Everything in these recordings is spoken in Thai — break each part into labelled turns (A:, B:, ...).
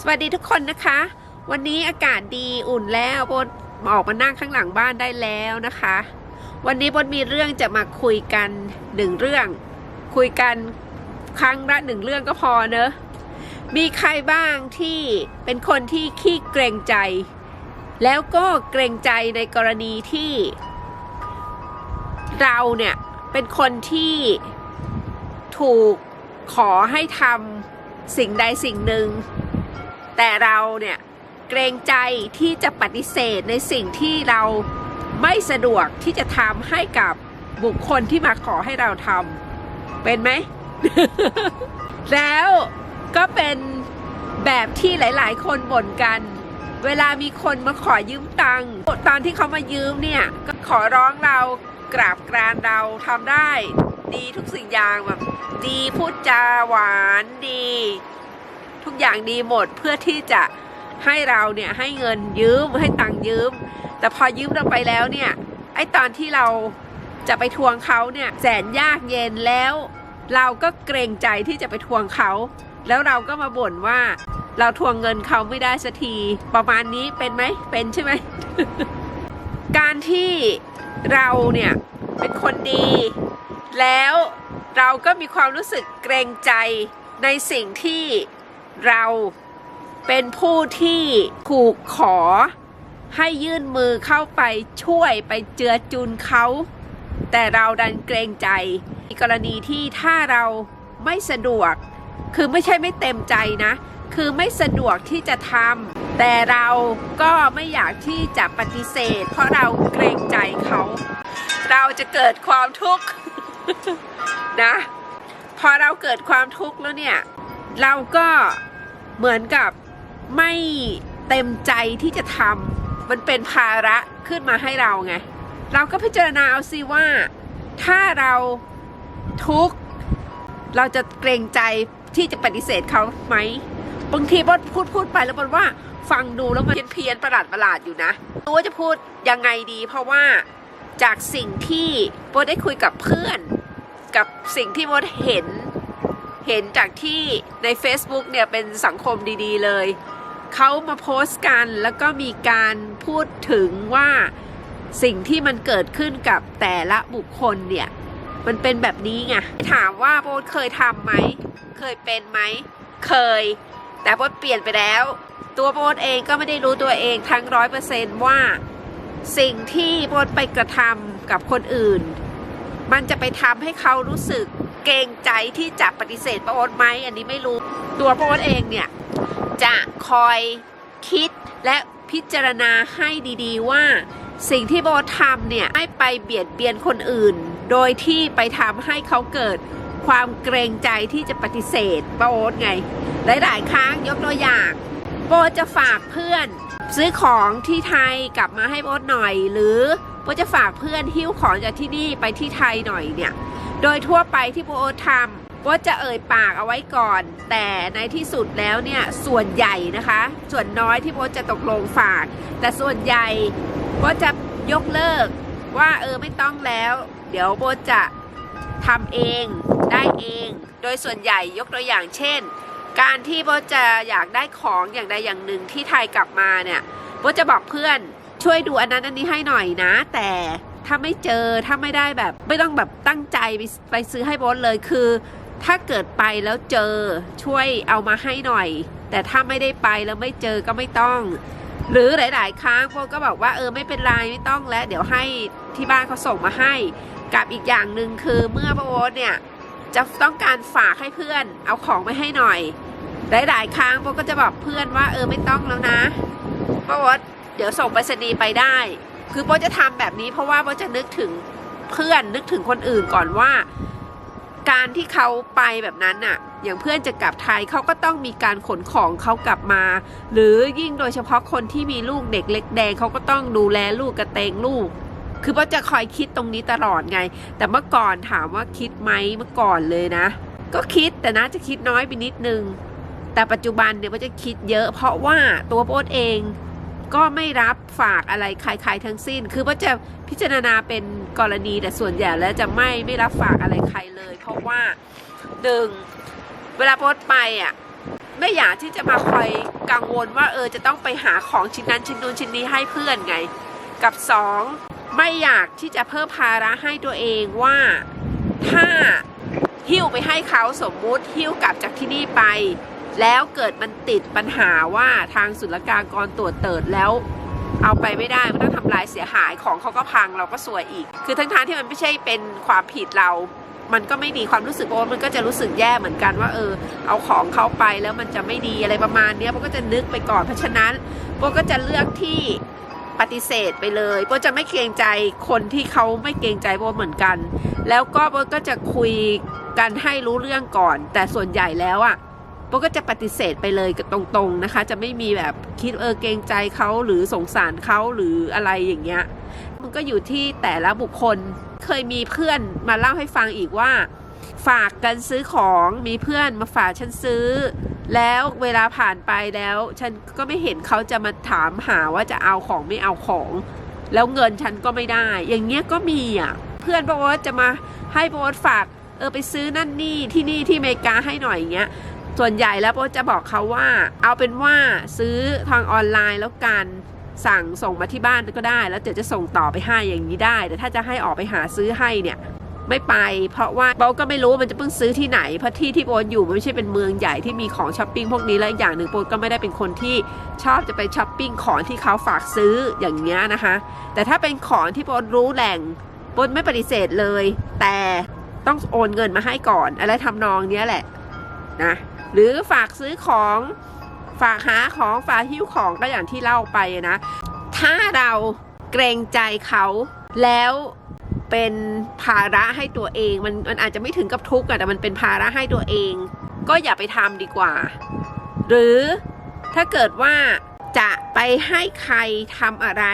A: สวัสดีทุกคนนะคะ วันนี้อากาศดีอุ่นแล้วบนออกมานั่งข้างหลังบ้านได้แล้วนะคะ วันนี้บนมีเรื่องจะมาคุยกันหนึ่งเรื่อง คุยกันครั้งละหนึ่งเรื่องก็พอเนอะมีใครบ้างที่เป็นคนที่ขี้เกรงใจ แล้วก็เกรงใจในกรณีที่ เราเนี่ยเป็นคนที่ถูกขอให้ทำสิ่งใดสิ่งหนึ่ง แต่เราเนี่ยเกรงใจที่จะปฏิเสธในสิ่งที่เราไม่สะดวกที่จะทำให้กับบุคคลที่มาขอให้เราทำเป็นไหม แล้วก็เป็นแบบที่หลาย ๆ คนบ่นกัน เวลามีคนมาขอยืมตังค์ตอนที่เขามายืมเนี่ยก็ขอร้องเรากราบกรานเราทำได้ ดีทุกสิ่งอย่างแบบดีพูดจาหวานดี ทุกอย่างดีหมดเพื่อที่จะให้เราเนี่ยให้เงินยืมให้ตังค์ยืม แต่พอยืมเราไปแล้วเนี่ยไอ้ตอนที่เราจะไปทวงเขาเนี่ยแสนยากเย็นแล้วเราก็เกรงใจที่จะไปทวงเขา แล้วเราก็มาบ่นว่าเราทวงเงินเขาไม่ได้สักที ประมาณนี้เป็นไหมเป็นใช่ไหม การที่เราเนี่ยเป็นคนดี แล้วเราก็มีความรู้สึกเกรงใจในสิ่งที่ เราเป็นผู้ที่ถูกขอให้ยื่นมือเข้าไปช่วยไปเจือจุนเขา แต่เราดันเกรงใจในกรณีที่ถ้าเราไม่สะดวก คือไม่ใช่ไม่เต็มใจนะ คือไม่สะดวกที่จะทำแต่เราก็ไม่อยากที่จะปฏิเสธ เพราะเราเกรงใจเขา เราจะเกิดความทุกข์นะ พอเราเกิดความทุกข์แล้วเนี่ย เราก็ เหมือนกับไม่เต็มใจที่จะทำมันเป็นภาระขึ้นมาให้เราไง เราก็พิจารณาเอาสิว่า ถ้าเราทุกข์เราจะเกรงใจที่จะปฏิเสธเขาไหมบางทีบดพูดพูดไปแล้วบดว่าฟังดูแล้วมันเพี้ยนๆประหลาดประหลาดๆอยู่นะรู้ว่าจะพูดยังไงดี เพราะว่าจากสิ่งที่โบทได้คุยกับเพื่อน กับสิ่งที่โบทเห็น เห็นจากที่ใน Facebook เนี่ยเป็นสังคมดีๆเลย เขามาโพสต์กันแล้วก็มีการพูดถึงว่าสิ่งที่มันเกิดขึ้นกับแต่ละบุคคลเนี่ย มันเป็นแบบนี้ไงถามว่าโบทเคยทำไหม เคยเป็นไหม เคย แต่โบทเปลี่ยนไปแล้ว ตัวโบทเองก็ไม่ได้รู้ตัวเองทั้งร้อยเปอร์เซนต์ว่า สิ่งที่โบทไปกระทำกับคนอื่น มันจะไปทำให้เขารู้สึก เกรงใจที่จะปฏิเสธโบทไหมอันนี้ไม่รู้ตัวโบทเองเนี่ยจะคอยคิดและพิจารณาให้ดีๆว่าสิ่งที่โบททำเนี่ยไม่ไปเบียดเบียนคนอื่น โดยที่ไปทำให้เขาเกิดความเกรงใจที่จะปฏิเสธโบทไง หลาย ๆ ครั้งยกตัวอย่างโบจะฝากเพื่อน ซื้อของที่ไทยกลับมาให้โบทหน่อย หรือโบจะฝากเพื่อนหิ้วของจากที่นี่ไปที่ไทยหน่อยเนี่ย โดยทั่วไปที่โบททำโบทจะเอ่ยปากเอาไว้ก่อน แต่ในที่สุดแล้วเนี่ยส่วนใหญ่นะคะ ส่วนน้อยที่โบจะตกลงฝาก แต่ส่วนใหญ่โบจะยกเลิกว่าเออไม่ต้องแล้ว เดี๋ยวโบจะทำเองได้เอง โดยส่วนใหญ่ยกตัวอย่างเช่น การที่โบจะอยากได้ของอย่างใดอย่างหนึ่งที่ไทยกลับมาเนี่ยโบจะบอกเพื่อนช่วยดูอันนั้นอันนี้ให้หน่อยนะ แต่ ถ้าไม่เจอถ้าไม่ได้แบบ ไม่ต้องแบบตั้งใจไปไปซื้อให้โบทเลยคือ ถ้าเกิดไปแล้วเจอช่วยเอามาให้หน่อย แต่ถ้าไม่ได้ไปแล้วไม่เจอก็ไม่ต้อง หรือหลาย ๆ ครั้งโบทก็บอกว่าเออไม่เป็นไรไม่ต้องแล้ว เดี๋ยวให้ที่บ้านเขาส่งมาให้ กับอีกอย่างหนึ่งคือเมื่อโบทเนี่ยจะต้องการฝากให้เพื่อนเอาของไปให้หน่อย หลาย ๆ ครั้งโบทก็จะบอกเพื่อนว่าเออไม่ต้องแล้วนะโบทเดี๋ยวส่งไปรษณีย์ไปได้ คือโบจะทำแบบนี้เพราะว่าโบจะนึกถึงเพื่อนนึกถึงคนอื่นก่อนว่า การที่เขาไปแบบนั้นน่ะ อย่างเพื่อนจะกลับไทยเขาก็ต้องมีการขนของเขากลับมา หรือยิ่งโดยเฉพาะคนที่มีลูกเด็กเล็กแดงเขาก็ต้องดูแลลูกกระเตงลูก คือว่าจะคอยคิดตรงนี้ตลอดไง แต่เมื่อก่อนถามว่าคิดไหมเมื่อก่อนเลยนะ ก็คิดแต่น่าจะคิดน้อยไปนิดนึงแต่ปัจจุบันเนี่ยว่าจะคิดเยอะ เพราะว่าตัวโบเอง ก็ไม่รับฝากอะไรใครๆทั้งสิ้น คือว่าจะพิจารณาเป็นกรณีแต่ส่วนใหญ่แล้วจะไม่ไม่รับฝากอะไรใครเลย เพราะว่าหนึ่งเวลาโพสไปอะไม่อยากที่จะมาคอยกังวลว่าเออจะต้องไปหาของชิ้นนั้นชิ้นนู้นชิ้นนี้ให้เพื่อนไง กับสองไม่อยากที่จะเพิ่มภาระให้ตัวเองว่าถ้าหิ้วไปให้เขาสมมุติหิ้วกลับจากที่นี่ไป แล้วเกิดมันติดปัญหาว่าทางศุลกากรตรวจเติดแล้วเอาไปไม่ได้มันต้องทำลายเสียหายของเขาก็พังเราก็สวยอีก คือทั้งๆที่มันไม่ใช่เป็นความผิดเรา มันก็ไม่ดีความรู้สึกโอ้มันก็จะรู้สึกแย่เหมือนกันว่าเออ เอาของเขาไปแล้วมันจะไม่ดีอะไรประมาณเนี้ยโบก็จะนึกไปก่อนเพราะฉะนั้นโบก็จะเลือกที่ปฏิเสธไปเลยโบจะไม่เกรงใจคนที่เขาไม่เกรงใจโบเหมือนกัน แล้วก็โบก็จะคุยกันให้รู้เรื่องก่อน แต่ส่วนใหญ่แล้วอะ่ะ โบก็จะปฏิเสธไปเลยตรงๆนะคะ จะไม่มีแบบคิดเออเกรงใจเขาหรือสงสารเขาหรืออะไรอย่างเงี้ย มันก็อยู่ที่แต่ละบุคคลเคยมีเพื่อนมาเล่าให้ฟังอีกว่า ฝากกันซื้อของมีเพื่อนมาฝากฉันซื้อ แล้วเวลาผ่านไปแล้ว ฉันก็ไม่เห็นเขาจะมาถามหาว่าจะเอาของไม่เอาของ แล้วเงินฉันก็ไม่ได้ อย่างเงี้ยก็มีอะเพื่อนโบอกว่าจะมาให้โบสฝากเออไปซื้อนั่นนี่ที่นี่ที่อเมริกาให้หน่อยอย่างเงี้ย ส่วนใหญ่แล้วโบสจะบอกเขาว่า เอาเป็นว่าซื้อทางออนไลน์แล้วกันสั่งส่งมาที่บ้านก็ได้ แล้วเดี๋ยวจะส่งต่อไปให้อย่างนี้ได้ แต่ถ้าจะให้ออกไปหาซื้อให้เนี่ยไม่ไป เพราะว่าโบทก็ไม่รู้มันจะเพิ่งซื้อที่ไหนเพราะที่ที่โบทอยู่มันไม่ใช่เป็นเมืองใหญ่ที่มีของช้อปปิ้งพวกนี้และอีกอย่างหนึ่งโบทก็ไม่ได้เป็นคนที่ชอบจะไปช้อปปิ้งของที่เขาฝากซื้ออย่างเงี้ยนะคะ แต่ถ้าเป็นของที่โบทรู้แหล่งโบทไม่ปฏิเสธเลย แต่ต้องโอนเงินมาให้ก่อน อะไรทำนองเนี้ยแหละนะ หรือฝากซื้อของฝากหาของฝากหิ้วของก็อย่างที่เล่าไปนะ ถ้าเราเกรงใจเขาแล้วเป็นภาระให้ตัวเอง มันมันอาจจะไม่ถึงกับทุกข์อะแต่มันเป็นภาระให้ตัวเอง ก็อย่าไปทำดีกว่า หรือถ้าเกิดว่าจะไปให้ใครทำอะไร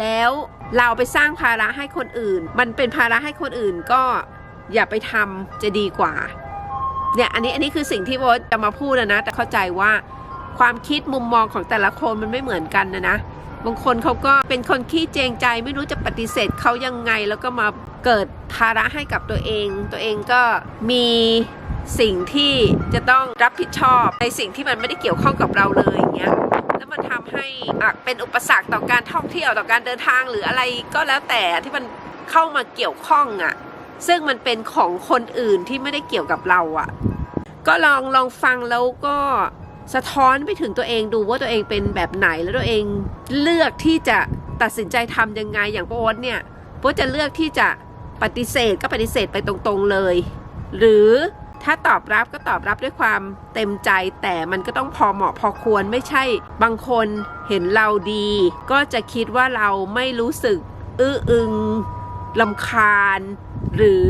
A: แล้วเราไปสร้างภาระให้คนอื่น มันเป็นภาระให้คนอื่นก็อย่าไปทำจะดีกว่า เนี่ยอันนี้อันนี้คือสิ่งที่โบจะมาพูดนะนะ แต่เข้าใจว่าความคิดมุมมองของแต่ละคนมันไม่เหมือนกันนะนะบางคนเขาก็เป็นคนขี้เจงใจไม่รู้จะปฏิเสธเขายังไง แล้วก็มาเกิดภาระให้กับตัวเอง ตัวเองก็มีสิ่งที่จะต้องรับผิดชอบในสิ่งที่มันไม่ได้เกี่ยวข้องกับเราเลยอย่างเงี้ยแล้วมันทำให้อะเป็นอุปสรรคต่อการท่องเที่ยวต่อการเดินทางหรืออะไรก็แล้วแต่ที่มันเข้ามาเกี่ยวข้องอะ ซึ่งมันเป็นของคนอื่นที่ไม่ได้เกี่ยวกับเราอะ ก็ลองลองฟังแล้วก็สะท้อนไปถึงตัวเองดูว่าตัวเองเป็นแบบไหนแล้วตัวเองเลือกที่จะตัดสินใจทำยังไงอย่างโป๊ตเนี่ยโป๊ตจะเลือกที่จะปฏิเสธก็ปฏิเสธไปตรงๆเลย หรือถ้าตอบรับก็ตอบรับด้วยความเต็มใจแต่มันก็ต้องพอเหมาะพอควรไม่ใช่ บางคนเห็นเราดี ก็จะคิดว่าเราไม่รู้สึก อื้ออึงลำคาญ หรือ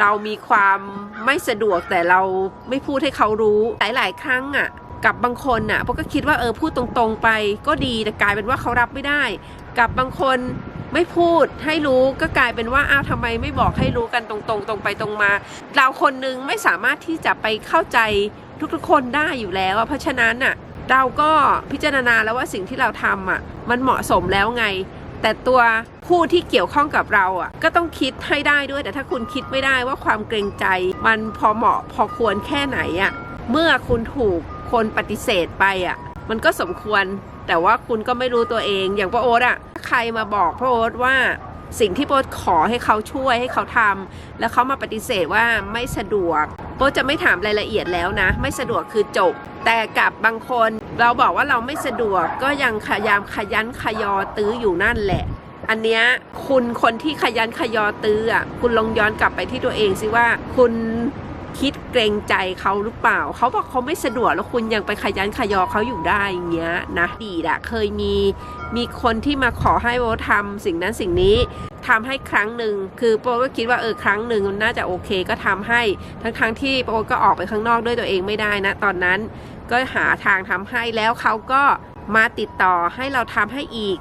A: เรามีความไม่สะดวกแต่เราไม่พูดให้เขารู้หลาย ๆ ครั้งอะกับบางคนอะพวกก็คิดว่าเออพูดตรงๆไปก็ดีแต่กลายเป็นว่าเขารับไม่ได้ กับบางคนไม่พูดให้รู้ก็กลายเป็นว่าอ้าวทำไมไม่บอกให้รู้กันตรงๆ ตรงไปตรงมา เราคนนึงไม่สามารถที่จะไปเข้าใจทุกๆคนได้อยู่แล้วเพราะฉะนั้นอะเราก็พิจารณาแล้วว่าสิ่งที่เราทำอะมันเหมาะสมแล้วไง แต่ตัว ผู้ที่เกี่ยวข้องกับเราอะก็ต้องคิดให้ได้ด้วย แต่ถ้าคุณคิดไม่ได้ว่าความเกรงใจ มันพอเหมาะพอควรแค่ไหนอะเมื่อคุณถูกคนปฏิเสธไปอะมันก็สมควร แต่ว่าคุณก็ไม่รู้ตัวเองอย่างพ่อโอ๊ตอะใครมาบอกพ่อโอ๊ตว่าสิ่งที่โป๊ตขอให้เขาช่วยให้เขาทำแล้วเขามาปฏิเสธว่าไม่สะดวกโป๊ตจะไม่ถามรายละเอียดแล้วนะ ไม่สะดวกคือจบ แต่กับบางคน เราบอกว่าเราไม่สะดวกก็ยังพยายามขยันขยอตื้ออยู่นั่นแหละ อันเนี้ยคุณคนที่ขยันขยอตื้ออะคุณลองย้อนกลับไปที่ตัวเองสิว่าคุณคิดเกรงใจเขาหรือเปล่า เขาบอกเขาไม่สะดวกแล้วคุณยังไปขยันขยอเขาอยู่ได้อย่างเงี้ยนะดีอะเคยมีมีคนที่มาขอให้โบทำสิ่งนั้นสิ่งนี้ทำให้ครั้งหนึ่งคือโปก็คิดว่าเออครั้งหนึ่งน่าจะโอเคก็ทำให้ ทั้งทั้งๆที่โปก็ออกไปข้างนอกด้วยตัวเองไม่ได้นะ ตอนนั้นก็หาทางทำให้แล้วเขาก็มาติดต่อให้เราทำให้อีก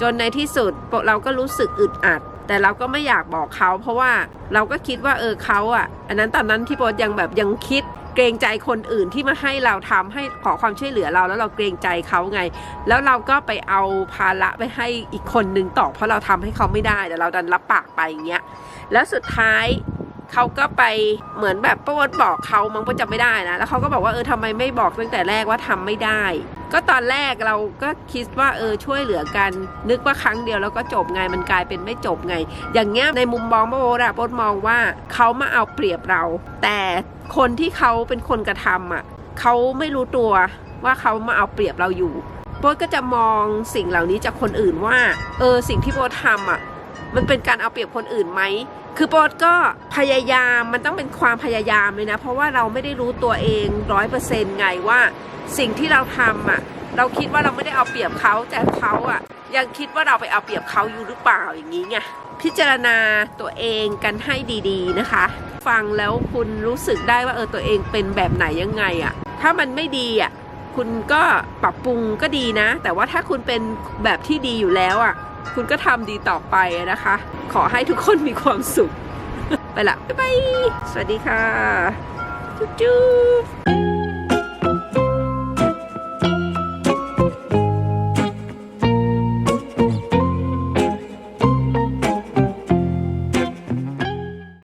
A: จนในที่สุดเราก็รู้สึกอึดอัด แต่เราก็ไม่อยากบอกเขา เพราะว่าเราก็คิดว่าเออเขาอะ อันนั้นตอนนั้นที่โบทยังแบบยังคิดเกรงใจคนอื่นที่มาให้เราทำให้ขอความช่วยเหลือเราแล้วเราเกรงใจเขาไง แล้วเราก็ไปเอาภาระไปให้อีกคนนึงต่อเพราะเราทำให้เขาไม่ได้แต่เราดันรับปากไปอย่างเงี้ยแล้วสุดท้าย เขาก็ไปเหมือนแบบป้าโอ๊ตบอกเขามั้งป้าจำไม่ได้นะแล้วเขาก็บอกว่าเออทำไมไม่บอกตั้งแต่แรกว่าทำไม่ได้ ก็ตอนแรกเราก็คิดว่าเออช่วยเหลือกัน นึกว่าครั้งเดียวแล้วก็จบไงมันกลายเป็นไม่จบไง อย่างเงี้ยในมุมมองป้าโอ๊ตอะป้ามองว่าเขามาเอาเปรียบเรา แต่คนที่เขาเป็นคนกระทำอะเขาไม่รู้ตัวว่าเขามาเอาเปรียบเราอยู่โบ๊ก็จะมองสิ่งเหล่านี้จากคนอื่นว่า เออสิ่งที่โบ๊ททำอะ มันเป็นการเอาเปรียบคนอื่นไหม คือโบ๊ทก็พยายามมันต้องเป็นความพยายามเลยนะ เพราะว่าเราไม่ได้รู้ตัวเองร้อยเปอร์เซนต์ไงว่า สิ่งที่เราทำอะ เราคิดว่าเราไม่ได้เอาเปรียบเขาแต่เขาอะ ยังคิดว่าเราไปเอาเปรียบเขาอยู่หรือเปล่าอย่างนี้ไงพิจารณาตัวเองกันให้ดีๆนะคะ ฟังแล้วคุณรู้สึกได้ว่าเออตัวเองเป็นแบบไหนยังไงอะ ถ้ามันไม่ดีอะคุณก็ปรับปรุงก็ดีนะ แต่ว่าถ้าคุณเป็นแบบที่ดีอยู่แล้วอะ คุณก็ทำดีต่อไปนะคะ ขอให้ทุกคนมีความสุข ไปละ บ๊ายบาย สวัสดีค่ะ จุ๊บจุ๊